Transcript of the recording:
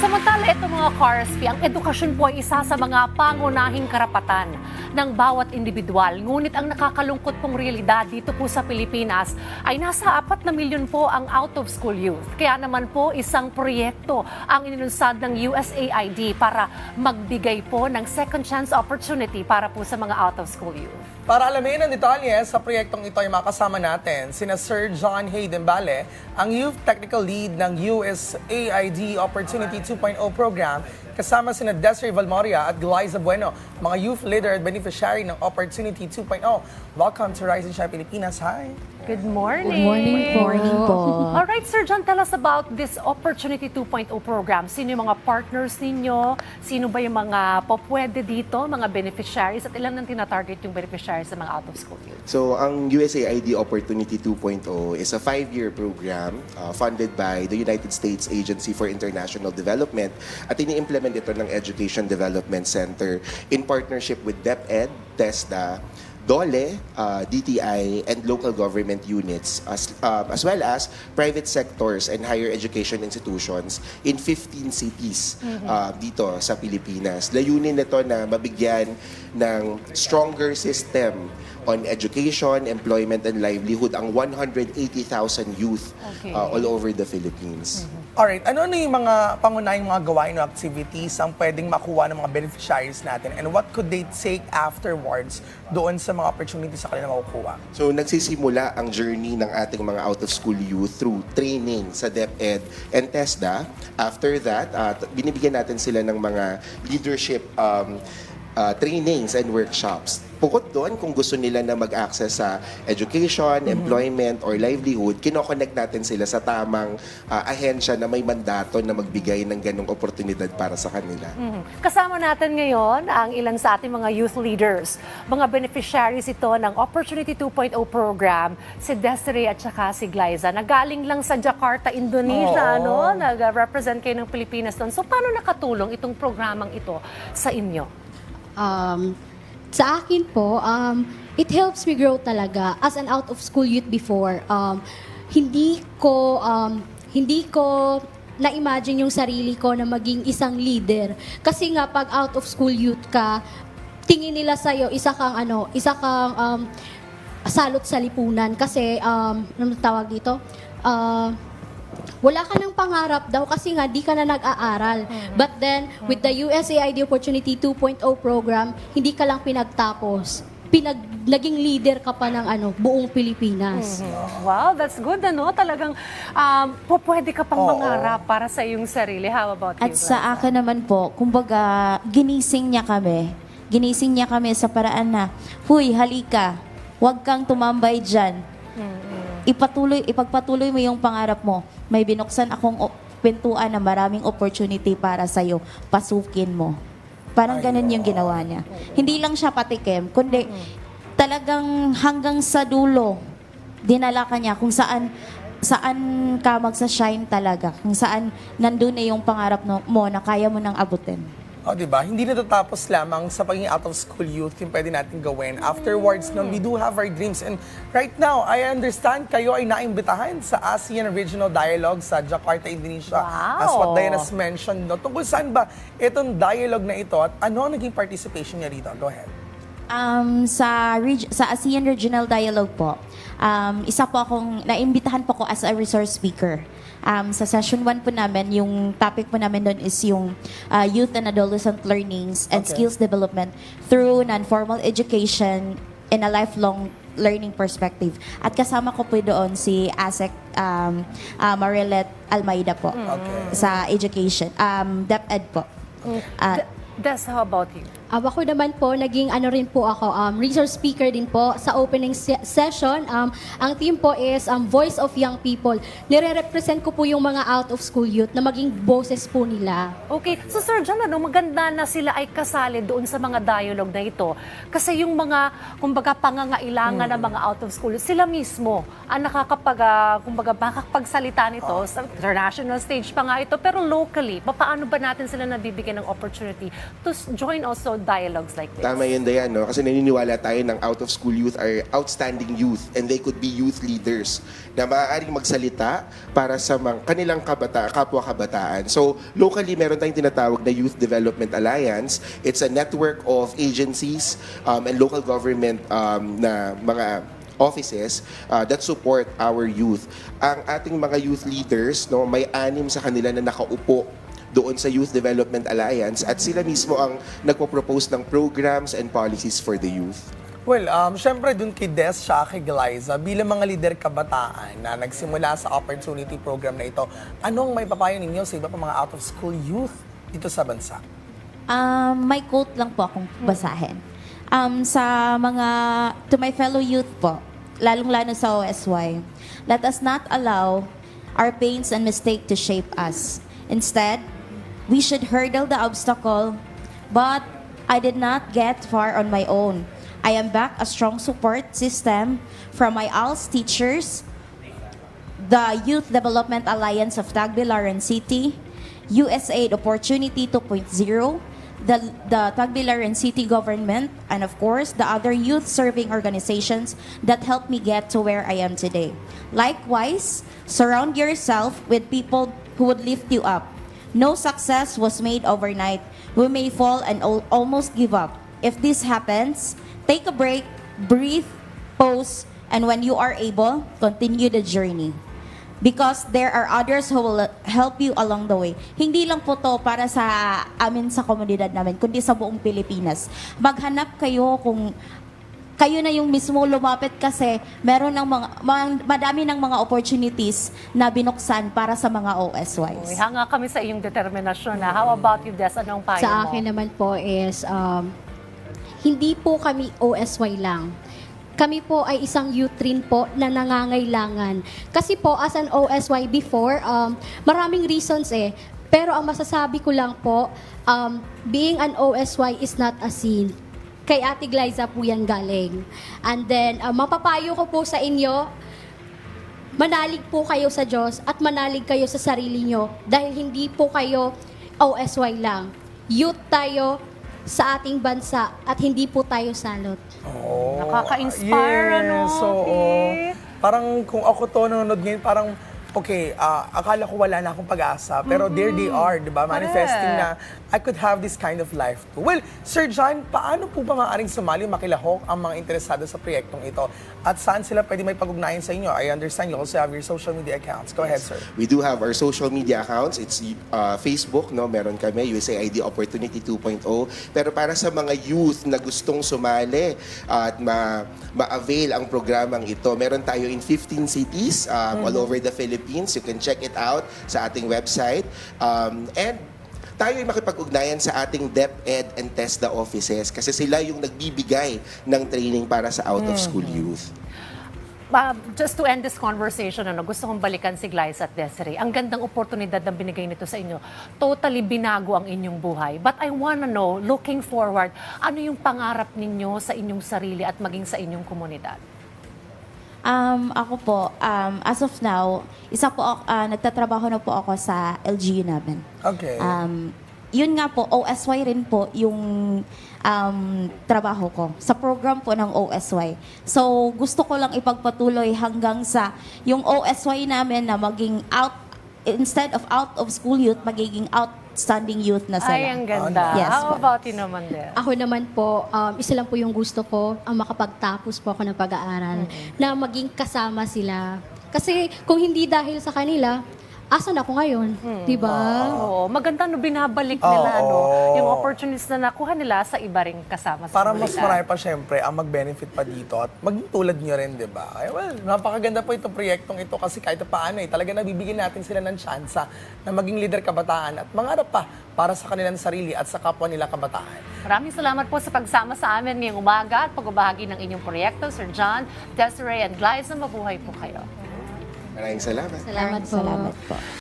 Samantala, ito mga Carspi, ang edukasyon po ay isa sa mga pangunahing karapatan ng bawat individual. Ngunit ang nakakalungkot pong realidad dito po sa Pilipinas ay nasa apat na milyon po ang out-of-school youth. Kaya naman po isang proyekto ang inilunsad ng USAID para magbigay po ng second chance opportunity para po sa mga out-of-school youth. Para alamin ang detalye sa proyektong ito ay makasama natin sina Sir John Hayden Bale, ang Youth Technical Lead ng USAID Opportunity 2.0 program, kasama sina Desiree Valmoria at Glyza Bueno, mga youth leader at ng Opportunity 2.0. Welcome to Rise and Shine Pilipinas. Hi! Good morning! Good morning po. Morning po. All right, Sir John, tell us about this Opportunity 2.0 program. Sino yung mga partners ninyo? Sino ba yung mga popwede dito, mga beneficiaries? At ilan ang tinatarget yung beneficiaries sa mga out-of-school youth? So, ang USAID Opportunity 2.0 is a five-year program uh, funded by the United States Agency for International Development at ini-implement ito ng Education Development Center in partnership with DepEd, TESDA, DOLE, uh, DTI, and local government units, as, um, as well as private sectors and higher education institutions in 15 cities uh, dito sa Pilipinas. Layunin nito na mabigyan ng stronger system on education, employment, and livelihood ang 180,000 youth Okay. uh, all over the Philippines. Alright, ano na yung mga pangunahing mga gawain o activities ang pwedeng makuha ng mga beneficiaries natin and what could they take afterwards doon sa mga opportunities sa kanila makukuha? So nagsisimula ang journey ng ating mga out-of-school youth through training sa DepEd and TESDA. After that, uh, binibigyan natin sila ng mga leadership um, uh, trainings and workshops. Bukod doon, kung gusto nila na mag-access sa education, employment, or livelihood, kinoconnect natin sila sa tamang uh, ahensya na may mandato na magbigay ng ganong oportunidad para sa kanila. Mhm. Kasama natin ngayon ang ilan sa ating mga youth leaders. Mga beneficiaries ito ng Opportunity 2.0 program, si Desiree at saka si Glyza. Nagaling lang sa Jakarta, Indonesia, Oo. no? Nag-represent kayo ng Pilipinas doon. So, paano nakatulong itong programang ito sa inyo? Um, sa akin po, um, it helps me grow talaga as an out of school youth before. Um, hindi ko um, hindi ko na-imagine yung sarili ko na maging isang leader. Kasi nga pag out of school youth ka, tingin nila sa isa kang ano, isa kang um, salot sa lipunan kasi um, ano tawag dito? Uh, wala ka ng pangarap daw kasi nga di ka na nag-aaral. But then, with the USAID Opportunity 2.0 program, hindi ka lang pinagtapos. Pinag, naging leader ka pa ng ano, buong Pilipinas. Wow, that's good, ano? Talagang um, po, pwede ka pang Oo. mangarap para sa iyong sarili. How about you, At sa Glyza? akin naman po, kumbaga, ginising niya kami. Ginising niya kami sa paraan na, Huy, halika, huwag kang tumambay dyan. Ipatuloy, ipagpatuloy mo yung pangarap mo. May binuksan akong pintuan na maraming opportunity para sa'yo. Pasukin mo. Parang ganun yung ginawa niya. Hindi lang siya patikim, kundi talagang hanggang sa dulo, dinala ka niya kung saan saan ka magsa-shine talaga. Kung saan nandun na yung pangarap mo na kaya mo nang abutin. O, di ba? Hindi natatapos lamang sa pagiging out-of-school youth yung pwede natin gawin. Afterwards, no, we do have our dreams. And right now, I understand kayo ay naimbitahan sa ASEAN Regional Dialogue sa Jakarta, Indonesia. Wow! As what Diana's mentioned. No? Tungkol saan ba itong dialogue na ito at ano ang naging participation niya rito? Go ahead. Um, sa reg- sa ASEAN Regional Dialogue po, um, isa po akong, naimbitahan po ko as a resource speaker. Um, sa session 1 po namin, yung topic po namin doon is yung uh, youth and adolescent learnings and Okay. skills development through non-formal education in a lifelong learning perspective. At kasama ko po doon si ASEC um, uh, Marilet Almeida po Okay. sa education, um, DepEd po. Uh, Des, how about you? Um, ako naman po, naging ano rin po ako, um, resource speaker din po sa opening se- session. Um, ang team po is um, Voice of Young People. Nire-represent ko po yung mga out of school youth na maging boses po nila. Okay, so Sir John, ano, maganda na sila ay kasali doon sa mga dialogue na ito. Kasi yung mga, kumbaga, pangangailangan ng mga out of school, sila mismo ang nakakapag, ah, kumbaga, makakapagsalita nito sa international stage pa nga ito, pero locally, paano ba natin sila nabibigyan ng opportunity to s- join also dialogues like this. Tama yun, Dayan, no? Kasi naniniwala tayo ng out-of-school youth are outstanding youth and they could be youth leaders na maaaring magsalita para sa mga kanilang kabata, kapwa-kabataan. So, locally, meron tayong tinatawag na Youth Development Alliance. It's a network of agencies um, and local government um, na mga offices uh, that support our youth. Ang ating mga youth leaders, no, may anim sa kanila na nakaupo doon sa Youth Development Alliance at sila mismo ang nagpo-propose ng programs and policies for the youth. Well, um, syempre dun kay Des siya kay Glyza, bilang mga lider kabataan na nagsimula sa opportunity program na ito, anong may papayo ninyo sa iba pa mga out-of-school youth dito sa bansa? Um, may quote lang po akong basahin. Um, sa mga, to my fellow youth po, lalong-lalo sa OSY, let us not allow our pains and mistake to shape us. Instead, we should hurdle the obstacle, but I did not get far on my own. I am back a strong support system from my ALS teachers, the Youth Development Alliance of Tagbilaran City, USAID Opportunity 2.0, the, the Tagbilaran City government, and of course, the other youth serving organizations that helped me get to where I am today. Likewise, surround yourself with people who would lift you up. No success was made overnight. We may fall and al- almost give up. If this happens, take a break, breathe, pause, and when you are able, continue the journey. Because there are others who will help you along the way. Hindi lang po to para sa amin sa komunidad namin, kundi sa buong Pilipinas. Maghanap kayo kung kayo na yung mismo lumapit kasi meron ng mga, mga- madami ng mga opportunities na binuksan para sa mga Uy, OSYs. hanga kami sa iyong determinasyon. Na. How about you, Des? Anong payo Sa mo? akin naman po is, um, hindi po kami OSY lang. Kami po ay isang youth rin po na nangangailangan. Kasi po, as an OSY before, um, maraming reasons eh. Pero ang masasabi ko lang po, um, being an OSY is not a sin. Kay Ate Glyza po yan galing. And then, uh, mapapayo ko po sa inyo, manalig po kayo sa Diyos at manalig kayo sa sarili nyo dahil hindi po kayo OSY lang. Youth tayo sa ating bansa at hindi po tayo salot. Oh, Nakaka-inspire, ano, So, Faith? parang kung ako to nanonood ngayon, parang, okay, ah, akala ko wala na akong pag-asa, pero there they are, di ba? Manifesting na I could have this kind of life too. Well, Sir John, paano po ba maaaring sumali, makilahok ang mga interesado sa proyektong ito? At saan sila pwede may pag-ugnayan sa inyo? I understand you also have your social media accounts. Go ahead, sir. We do have our social media accounts. It's uh, Facebook, no? Meron kami, USAID Opportunity 2.0. Pero para sa mga youth na gustong sumali at ma- ma-avail ang programang ito, meron tayo in 15 cities um, all over the Philippines. You can check it out sa ating website. Um, and tayo ay makipag-ugnayan sa ating DepEd and TESDA offices kasi sila yung nagbibigay ng training para sa out-of-school youth. Uh, just to end this conversation, ano, gusto kong balikan si Glyce at Desiree. Ang gandang oportunidad na binigay nito sa inyo. Totally binago ang inyong buhay. But I wanna know, looking forward, ano yung pangarap ninyo sa inyong sarili at maging sa inyong komunidad? Um, ako po, um, as of now, isa po, ako- ah, nagtatrabaho na po ako sa LGU namin. Okay. Um, yun nga po, OSY rin po yung um, trabaho ko sa program po ng OSY. So, gusto ko lang ipagpatuloy hanggang sa yung OSY namin na maging out, instead of out of school youth, magiging outstanding youth na sila. Ay, ang ganda. Yes How po. about you naman, Des? Ako naman po, um, isa lang po yung gusto ko, ang makapagtapos po ako ng pag-aaral, na maging kasama sila. Kasi kung hindi dahil sa kanila, asan ako ngayon? Di ba? Oo, maganda no binabalik Oo. nila no, yung opportunities na nakuha nila sa iba ring kasama sa Para mas komunidad. marami pa syempre ang mag-benefit pa dito at maging tulad nyo rin, di ba? Kaya well, napakaganda po itong proyektong ito kasi kahit paano eh, talaga nabibigyan natin sila ng tsansa na maging leader kabataan at mangarap pa para sa kanilang sarili at sa kapwa nila kabataan. Maraming salamat po sa pagsama sa amin ngayong umaga at pagbabahagi ng inyong proyekto, Sir John, Desiree, and Glyza. Mabuhay po kayo. Maraming salamat. Salamat po. Salamat po.